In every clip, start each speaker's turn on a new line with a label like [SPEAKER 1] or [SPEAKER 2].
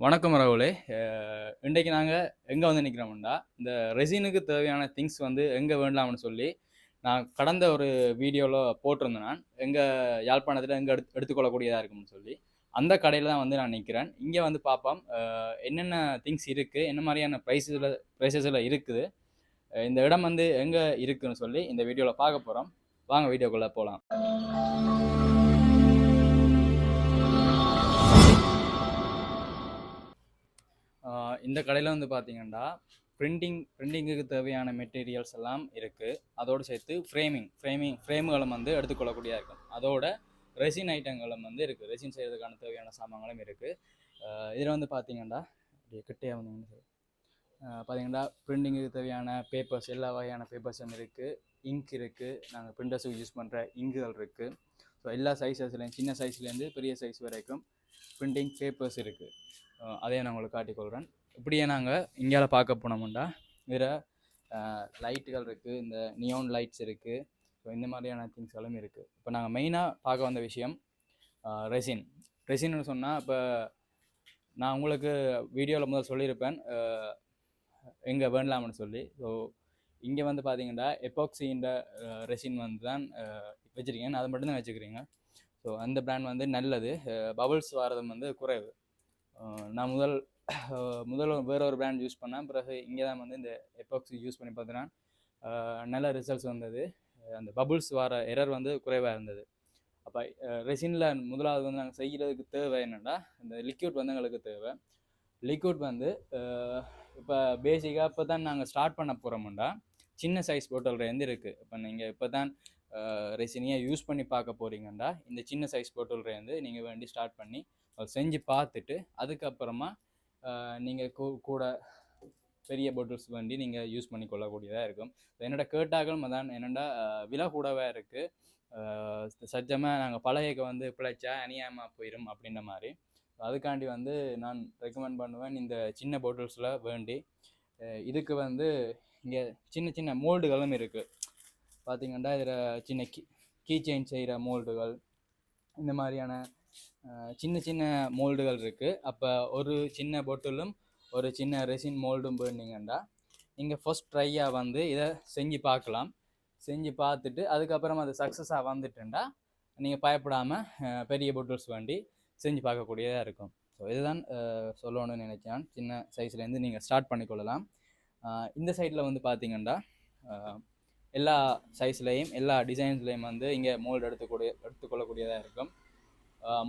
[SPEAKER 1] வணக்கம் ரகுலே. இன்றைக்கு நாங்கள் எங்கே வந்து நிற்கிறோம்டா இந்த ரெசினுக்கு தேவையான திங்ஸ் வந்து எங்கே வேண்டாம்னு சொல்லி நான் கடந்த ஒரு வீடியோவில் போட்டிருந்தேன் நான். எங்கே யாழ்ப்பாணத்தில் எங்கே எடுத்து எடுத்துக்கொள்ளக்கூடியதாக இருக்கும்னு சொல்லி. அந்த கடையில் தான் வந்து நான் நிற்கிறேன் இங்கே வந்து பார்ப்போம் என்னென்ன திங்ஸ் இருக்குது என்ன மாதிரியான ப்ரைஸில் ப்ரைஸஸில் இருக்குது? இந்த இடம் வந்து எங்கே இருக்குதுன்னு சொல்லி இந்த வீடியோவில் பார்க்க போகிறோம் வாங்க வீடியோக்குள்ளே போகலாம் இந்த கடையில் வந்து பார்த்தீங்கன்னா பிரிண்டிங் பிரிண்டிங்குக்கு தேவையான மெட்டீரியல்ஸ் எல்லாம் இருக்குது அதோடு சேர்த்து ஃப்ரேமிங் ஃப்ரேமிங் ஃப்ரேம்களும் வந்து எடுத்துக்கொள்ளக்கூடிய இருக்கும். அதோட ரெசின் ஐட்டங்களும் வந்து இருக்குது ரெசின் செய்கிறதுக்கான தேவையான சாமான்களும் இருக்குது இதில் வந்து பார்த்தீங்கன்னா கிட்டே வந்து பார்த்தீங்கன்னா பிரிண்டிங்குக்கு தேவையான பேப்பர்ஸ் எல்லா வகையான பேப்பர்ஸும் இருக்குது இங்க் இருக்குது நாங்கள் பிரிண்டர்ஸுக்கு யூஸ் பண்ணுற இங்குகள் இருக்குது ஸோ எல்லா சைஸஸ்லேயும் சின்ன சைஸ்லேருந்து பெரிய சைஸ் வரைக்கும் பிரிண்டிங் பேப்பர்ஸ் இருக்குது அதையும் நான் உங்களுக்கு காட்டிக்கொள்கிறேன் இப்படியே நாங்கள் இங்கேயால பார்க்க போனோம்டா வேறு லைட்டுகள் இருக்குது இந்த நியோன் லைட்ஸ் இருக்குது ஸோ இந்த மாதிரியான திங்ஸ் எல்லாமே இருக்குது இப்போ நாங்கள் மெயினாக பார்க்க வந்த விஷயம் ரெசின் ரெசின்னு சொன்னால் இப்போ நான் உங்களுக்கு வீடியோவில் முதல் சொல்லியிருப்பேன். எங்கே வேண்டலாம்னு சொல்லி. ஸோ இங்கே வந்து பார்த்தீங்கன்னா எபாக்சின்ற ரெசின் வந்து தான் வச்சுருக்கீங்க அதை மட்டும்தான் வச்சுக்கிறீங்க. ஸோ அந்த பிராண்ட் வந்து நல்லது. பபுள்ஸ் வரதும் வந்து குறைவு. நான் முதல் முதல் வேற ஒரு பிராண்ட் யூஸ் பண்ணேன். பிறகு இங்கே தான் வந்து இந்த எபாக்சி யூஸ் பண்ணி பார்த்தீங்கன்னா நல்ல ரிசல்ட்ஸ் வந்தது. அந்த பபுள்ஸ் வர எரர் வந்து குறைவாக இருந்தது. அப்போ ரெசினில் முதலாவது வந்து நாங்கள் செய்கிறதுக்கு தேவை என்னென்னா இந்த லிக்யூட் வந்து எங்களுக்கு தேவை. லிக்யூட் வந்து இப்போ பேசிக்காக இப்போ தான் நாங்கள் ஸ்டார்ட் பண்ண போகிறோம்டா சின்ன சைஸ் போட்டல்லேருந்து இருக்குது இப்போ நீங்கள் இப்போ தான் ரெசினியாக யூஸ் பண்ணி பார்க்க போகிறீங்கண்டா இந்த சின்ன சைஸ் போட்டல்லேருந்து நீங்கள் வேண்டி ஸ்டார்ட் பண்ணி அதை செஞ்சு பார்த்துட்டு அதுக்கப்புறமா நீங்கள் கூட பெரிய பாட்டில்ஸ் வண்டி நீங்கள் யூஸ் பண்ணி கொள்ளக்கூடியதாக இருக்கும். என்னோட கேட்டாக்கள் அதான் என்னென்னா விலை கூடவே இருக்குது சஜ்ஜமாக நாங்கள் பழையக்கு வந்து பிழைச்சா அநியாயமாக போயிடும் அப்படின்ற மாதிரி. அதுக்காண்டி வந்து நான் ரெக்கமெண்ட் பண்ணுவேன் இந்த சின்ன பாட்டில்ஸில் வேண்டி. இதுக்கு வந்து இங்கே சின்ன சின்ன மோல்டுகளும் இருக்குது பார்த்தீங்கன்னா இதில் சின்ன கீ கீ செயின் செய்கிற மோல்டுகள் இந்த மாதிரியான சின்ன சின்ன மோல்டுகள் இருக்குது அப்போ ஒரு சின்ன பொட்டிலும் ஒரு சின்ன ரெசின் மோல்டும் போயிருந்தீங்கன்னா நீங்கள் ஃபஸ்ட் ட்ரையாக வந்து இதை செஞ்சு பார்க்கலாம் செஞ்சு பார்த்துட்டு அதுக்கப்புறம் அது சக்ஸஸாக வந்துட்டுண்டா நீங்கள் பயப்படாமல் பெரிய பொட்டில்ஸ் வேண்டி செஞ்சு பார்க்கக்கூடியதாக இருக்கும். ஸோ இதுதான் சொல்லணும்னு நினைச்சேன் சின்ன சைஸ்லேருந்து நீங்கள் ஸ்டார்ட் பண்ணிக்கொள்ளலாம். இந்த சைடில் வந்து பார்த்தீங்கன்னா எல்லா சைஸ்லேயும் எல்லா டிசைன்ஸ்லேயும் வந்து இங்கே மோல்டு எடுத்துக்கூடிய எடுத்துக்கொள்ளக்கூடியதாக இருக்கும்.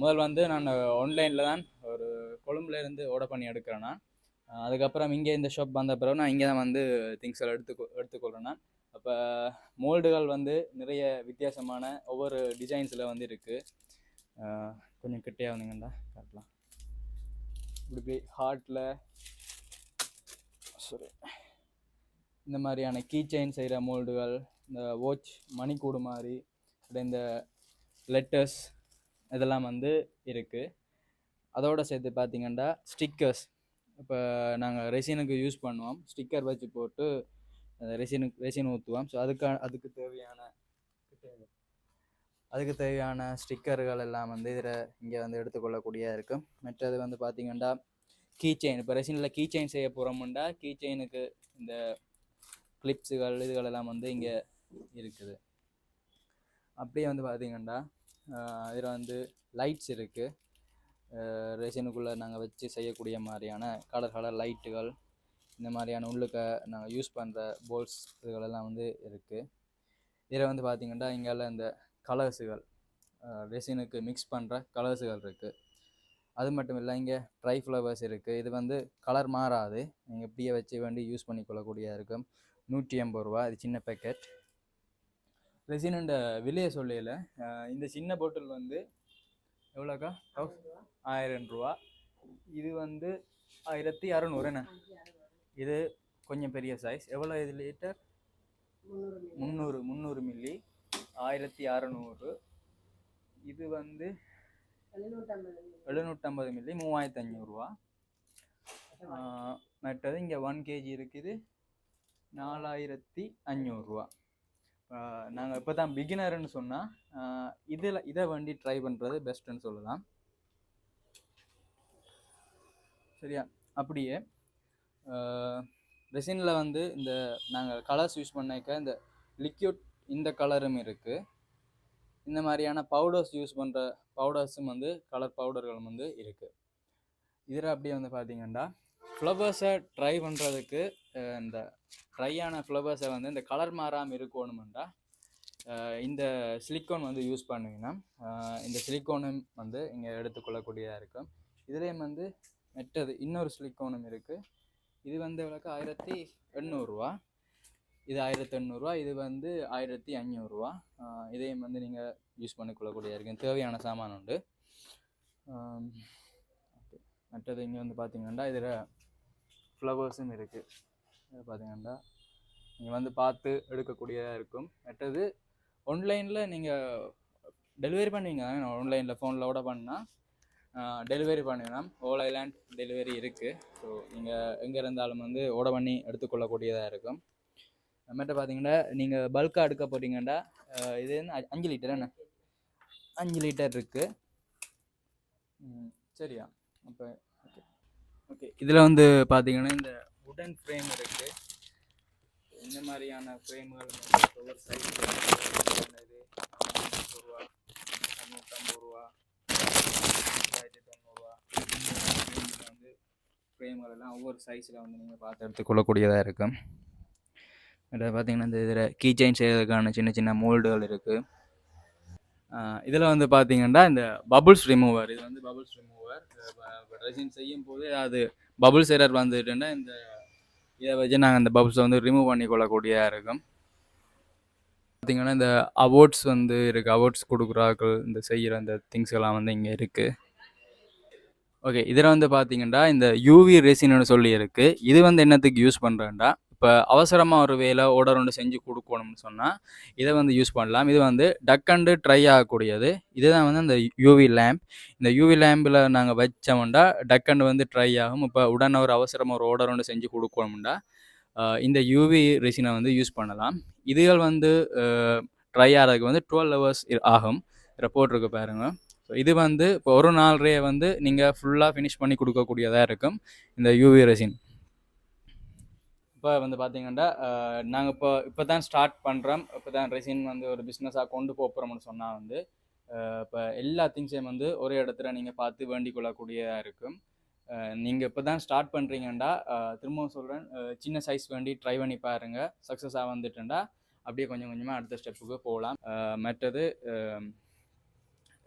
[SPEAKER 1] முதல் வந்து நான் ஆன்லைனில் தான் ஒரு கொழும்புலேருந்து ஆர்டர் பண்ணி எடுக்கிறேன் நான். அதுக்கப்புறம் இங்கே இந்த ஷாப் வந்த பிறகு நான் இங்கே தான் வந்து திங்ஸ் எல்லாம் எடுத்து எடுத்துக்கொள்கிறேன் நான். அப்போ மோல்டுகள் வந்து நிறைய வித்தியாசமான ஒவ்வொரு டிசைன்ஸில் வந்து இருக்குது கொஞ்சம் கிட்டே வந்தீங்கன்னா காட்டலாம். இப்படி ஹார்ட்டில் சரி இந்த மாதிரியான கீ செயின் செய்கிற மோல்டுகள் இந்த வாட்ச் மணிக்கூடு மாதிரி அப்புறம் இந்த லெட்டர்ஸ் இதெல்லாம் வந்து இருக்குது அதோடு சேர்த்து பார்த்தீங்கன்னா ஸ்டிக்கர்ஸ் இப்போ நாங்கள் ரெசினுக்கு யூஸ் பண்ணுவோம். ஸ்டிக்கர் வச்சு போட்டு ரெசினுக்கு ரெசின் ஊற்றுவோம் ஸோ அதுக்கு அதுக்கு தேவையான அதுக்கு தேவையான ஸ்டிக்கர்கள் எல்லாம் வந்து இதில் இங்கே வந்து எடுத்துக்கொள்ளக்கூடியதாக இருக்கும் மற்றது வந்து பார்த்திங்கன்னா கீ செயின் இப்போ ரெசினில் கீ செயின் செய்ய போகிறோம்னா கீ செயினுக்கு இந்த கிளிப்ஸுகள் இதுகள் எல்லாம் வந்து இங்கே இருக்குது. அப்படியே வந்து பார்த்தீங்கன்னா இதில் வந்து லைட்ஸ் இருக்குது ரெசினுக்குள்ளே நாங்கள் வச்சு செய்யக்கூடிய மாதிரியான கலர் கலர் லைட்டுகள் இந்த மாதிரியான உள்ளுக்க நாங்கள் யூஸ் பண்ணுற போல்ஸ் இதுகளெல்லாம் வந்து இருக்குது இதில் வந்து பார்த்திங்கன்னா இங்கெல்லாம் இந்த கலர்ஸுகள் ரெசினுக்கு மிக்ஸ் பண்ணுற கலர்ஸுகள் இருக்குது அது மட்டும் இல்லை இங்கே ட்ரை ஃப்ளவர்ஸ் இருக்குது இது வந்து கலர் மாறாது. நீங்கள் இப்படியே வச்சு வேண்டி யூஸ் பண்ணிக்கொள்ளக்கூடிய இருக்கும். நூற்றி ஐம்பது ரூபா அது சின்ன பேக்கெட் ரெசினண்ட விலையை சொல்லையில் இந்த சின்ன பாட்டில் வந்து எவ்வளோக்கா? ஆயிரம் ரூபா. இது வந்து ஆயிரத்தி அறநூறு என்ன? இது கொஞ்சம் பெரிய சைஸ் எவ்வளோ இது லிட்டர் முந்நூறு முந்நூறு மில்லி ஆயிரத்தி அறநூறு. இது வந்து எழுநூற்றம்பது மில்லி மூவாயிரத்தி அஞ்சூறுரூவா மற்றது இங்கே ஒன் கேஜி இருக்குது. நாலாயிரத்தி அஞ்சூறுரூவா நாங்கள் இப்போ தான் பிகினர்னு சொன்னால் இதில் இதை வண்டி ட்ரை பண்ணுறது பெஸ்ட்டுன்னு சொல்லலாம். சரியா? அப்படியே ரெசினில் வந்து இந்த நாங்கள் கலர்ஸ் யூஸ் பண்ணிக்க இந்த லிக்யூட் இந்த கலரும் இருக்குது இந்த மாதிரியான பவுடர்ஸ் யூஸ் பண்ணுற பவுடர்ஸும் வந்து கலர் பவுடர்களும் வந்து இருக்குது இதில் அப்படியே வந்து பார்த்தீங்கன்னா ஃப்ளவர்ஸை ட்ரை பண்ணுறதுக்கு இந்த ட்ரையான ஃப்ளவர்ஸை வந்து இந்த கலர் மாறாமல் இருக்கணுமெண்டா இந்த சிலிக்கோன் வந்து யூஸ் பண்ணுவீங்கன்னா இந்த சிலிக்கோனும் வந்து இங்கே எடுத்துக்கொள்ளக்கூடியதாக இருக்கும். இதுலேயும் வந்து மெட்டது இன்னொரு சிலிக்கோனும் இருக்குது இது வந்து விளக்கு ஆயிரத்தி எண்ணூறுரூவா இது ஆயிரத்தி எண்ணூறுரூவா இது வந்து ஆயிரத்தி அஞ்சூறுரூவா இதையும் வந்து நீங்கள் யூஸ் பண்ணிக்கொள்ளக்கூடியதாக இருக்கும். தேவையான சாமான் உண்டு. மற்றது இங்கே வந்து பார்த்தீங்கன்னா இதில் ஃப்ளவர்ஸும் இருக்குது இது பார்த்தீங்கன்னா நீங்கள் வந்து பார்த்து எடுக்கக்கூடியதாக இருக்கும். மற்றது ஆன்லைனில் நீங்கள் டெலிவரி பண்ணுவீங்க. தானே ஆன்லைனில் ஃபோனில் கூட பண்ணால் டெலிவரி பண்ணுவீங்கன்னா ஓலா ஐலாண்ட் டெலிவரி இருக்குது ஸோ நீங்கள் எங்கே இருந்தாலும் வந்து ஓட பண்ணி எடுத்துக்கொள்ளக்கூடியதாக இருக்கும். மற்ற பார்த்தீங்கன்னா நீங்கள் பல்காக எடுக்க போகிறீங்கன்னா இது என்ன? அஞ்சு லிட்டர் என்ன? அஞ்சு லிட்டர் இருக்குது சரியா. அப்போ ஓகே இதில் வந்து பார்த்தீங்கன்னா இந்த உடன் ஃப்ரேம் இருக்குது இந்த மாதிரியான ஃப்ரேம்கள் ஒவ்வொரு சைஸ் இது ரூபா இரநூத்தம்பது ரூபா தொண்ணூறுரூவா வந்து ஃப்ரேம்கள் எல்லாம் ஒவ்வொரு சைஸில் வந்து நீங்கள் பார்த்து எடுத்துக்கொள்ளக்கூடியதாக இருக்கும். இதில் பார்த்தீங்கன்னா இந்த இதில் கீ செயின் செய்கிறதுக்கான சின்ன சின்ன மோல்டுகள் இருக்குது இதில் வந்து பார்த்தீங்கன்னா இந்த பபுள்ஸ் ரிமூவர் இது வந்து பபுள்ஸ் ரிமூவர் ரெசின் செய்யும் போது அது பபுள்ஸ் எரர் வந்துட்டுன்னா இந்த இதை வச்சு நாங்கள் அந்த பபுள்ஸை வந்து ரிமூவ் பண்ணி இருக்கும். பார்த்தீங்கன்னா இந்த அவார்ட்ஸ் வந்து இருக்குது அவார்ட்ஸ் கொடுக்குறார்கள் இந்த செய்கிற அந்த திங்ஸ் எல்லாம் வந்து இங்கே இருக்குது ஓகே இதில் வந்து பார்த்தீங்கன்னா இந்த யூவி ரெசின்னு சொல்லி இருக்குது இது வந்து என்னத்துக்கு யூஸ் பண்ணுறேன்டா இப்போ அவசரமாக ஒரு வேலை ஓடர் ஒன்று செஞ்சு கொடுக்கணும்னு சொன்னால் இதை வந்து யூஸ் பண்ணலாம். இது வந்து டக்கண்டு ட்ரை ஆகக்கூடியது. இதுதான் வந்து அந்த யூவி லேம்ப் இந்த யூவி லேம்பில் நாங்கள் வச்சோம்டா டக் அண்டு வந்து ட்ரை ஆகும். இப்போ உடனே ஒரு அவசரமாக ஒரு ஓடர் ஒன்று செஞ்சு கொடுக்கணும்டா இந்த யூவி ரெசினை வந்து யூஸ் பண்ணலாம். இதுகள் வந்து ட்ரை ஆகிறதுக்கு வந்து டுவெல் ஹவர்ஸ் ஆகும். இதில் போட்டிருக்கு பாருங்கள் ஸோ இது வந்து இப்போ ஒரு நாள்ரே வந்து நீங்கள் ஃபுல்லாக ஃபினிஷ் பண்ணி கொடுக்கக்கூடியதாக இருக்கும் இந்த யூவி ரெசின் இப்போ வந்து பார்த்தீங்கன்னா நாங்கள் இப்போ இப்போ தான் ஸ்டார்ட் பண்ணுறோம் இப்போ தான் ரெசின் வந்து ஒரு பிஸ்னஸாக கொண்டு போகிறோம்னு சொன்னால் வந்து இப்போ எல்லா திங்ஸையும் வந்து ஒரே இடத்துல நீங்கள் பார்த்து வேண்டிக் கொள்ளக்கூடியதாக இருக்கும். நீங்கள் இப்போ தான் ஸ்டார்ட் பண்ணுறீங்கன்னா திரும்பவும் சொல்கிறேன் சின்ன சைஸ் வேண்டி ட்ரை பண்ணி பாருங்கள் சக்ஸஸாக வந்துட்டுண்டா. அப்படியே கொஞ்சம் கொஞ்சமாக அடுத்த ஸ்டெப்புக்கு போகலாம். மற்றது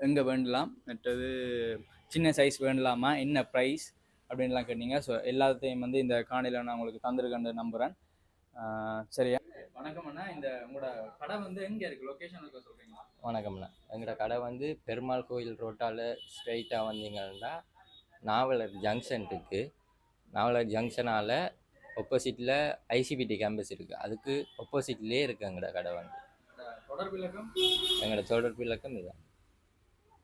[SPEAKER 1] எங்கே வேண்டலாம்? மற்றது சின்ன சைஸ் வேண்டலாமா? என்ன ப்ரைஸ் அப்படின்லாம் கேட்டீங்க. ஸோ எல்லாத்தையும் வந்து இந்த காணியில் நான் உங்களுக்கு தந்திருக்கேன்னு நம்புகிறேன் சரியா வணக்கம் அண்ணா. இந்த உங்களோட கடை வந்து எங்கே இருக்குது லொக்கேஷன் இருக்க சொல்கிறீங்களா
[SPEAKER 2] வணக்கம்ண்ணா எங்களோட கடை வந்து பெருமாள் கோயில் ரோட்டால் ஸ்ட்ரைட்டாக வந்தீங்கன்னா நாவலர் ஜங்ஷன் இருக்குது நாவலர் ஜங்ஷனால் ஒப்போசிட்டில் ஐசிபிடி கேம்பஸ் இருக்குது அதுக்கு ஒப்போசிட்லேயே இருக்குது எங்களோட கடை வந்து.
[SPEAKER 1] தொடர்பு இலக்கம்
[SPEAKER 2] எங்களோட தொடர்பு இலக்கம் இதுதான்.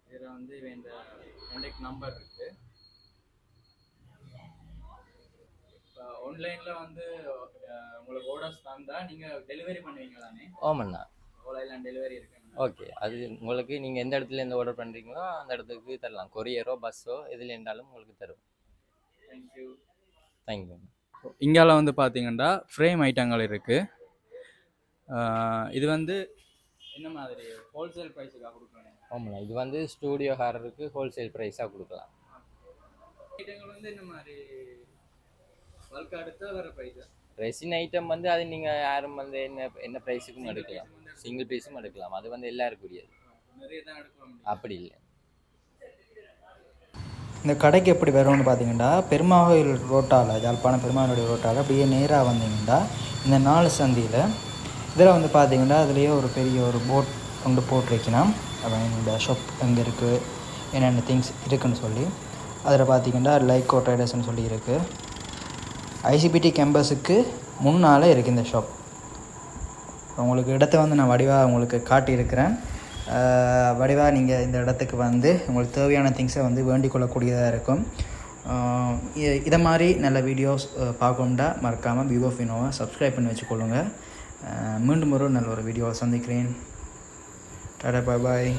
[SPEAKER 1] இதில் வந்து இந்த நம்பர் இருக்கு இப்போ ஆன்லைனில் வந்து உங்களுக்கு ஆர்டர்ஸ் தந்தால் நீங்கள் டெலிவரி பண்ணுவீங்க தானே
[SPEAKER 2] ஓமண்ணா
[SPEAKER 1] ஓலையில் டெலிவரி இருக்கு
[SPEAKER 2] ஓகே அது உங்களுக்கு நீங்கள் எந்த இடத்துல இருந்து ஆர்டர் பண்ணுறீங்களோ அந்த இடத்துக்கு தரலாம். கொரியரோ பஸ்ஸோ எதில் இருந்தாலும் உங்களுக்கு தரும்.
[SPEAKER 1] தேங்க்யூ
[SPEAKER 2] தேங்க்யூ
[SPEAKER 1] இங்கால வந்து பார்த்தீங்கன்னா ஃப்ரேம் ஐட்டங்கள் இருக்குது இது வந்து என்ன மாதிரி? ஹோல்சேல் ப்ரைஸுக்காக கொடுக்குறேன்
[SPEAKER 2] ஆமாண்ணா. இது வந்து ஸ்டூடியோ ஹாரருக்கு ஹோல்சேல் ப்ரைஸாக கொடுக்கலாம்.
[SPEAKER 1] ஐட்டங்கள் வந்து என்ன மாதிரி பல்க் எடுத்தா வேறு ப்ரைஸா
[SPEAKER 2] ரெசின் ஐட்டம் வந்து அது நீங்கள் யாரும் வந்து என்ன என்ன ப்ரைஸுக்கும் எடுக்கலாம். சிங்கிள் பீஸும் எடுக்கலாம். அது வந்து எல்லாருக்குரியது.
[SPEAKER 1] நிறைய தான் எடுக்கிறோம்
[SPEAKER 2] அப்படி இல்லை.
[SPEAKER 3] இந்த கடைக்கு எப்படி வரும்னு பார்த்தீங்கன்னா பெருமாவில் ரோட்டால் யாழ்ப்பாணம் பெருமாளுடைய ரோட்டால் அப்படியே நேராக வந்தீங்கன்னா இந்த நாலு சந்தியில் இதில் வந்து பார்த்தீங்கன்னா அதுலேயே ஒரு பெரிய ஒரு போட் கொண்டு போட்டிருக்கணும். இந்த ஷாப் எங்கே இருக்குது என்னென்ன திங்ஸ் இருக்குன்னு சொல்லி. அதில் பார்த்தீங்கன்னா லைக்கோ ட்ரேடர்ஸ்னு சொல்லி இருக்குது ஐசிபிடி கேம்பஸுக்கு முன்னால் இருக்குது இந்த ஷாப் உங்களுக்கு இடத்த வந்து நான் வடிவாக உங்களுக்கு காட்டியிருக்கிறேன். வடிவாக நீங்கள் இந்த இடத்துக்கு வந்து உங்களுக்கு தேவையான திங்ஸை வந்து வேண்டிக் கொள்ளக்கூடியதாக இருக்கும். இதை மாதிரி நல்ல வீடியோஸ் பார்க்கணுண்டா மறக்காமல் விவோ ஃபினோவை சப்ஸ்கிரைப் பண்ணி வச்சுக்கொள்ளுங்க. மீண்டும் ஒரு நல்ல ஒரு வீடியோவை சந்திக்கிறேன். டாடா பாய் பாய்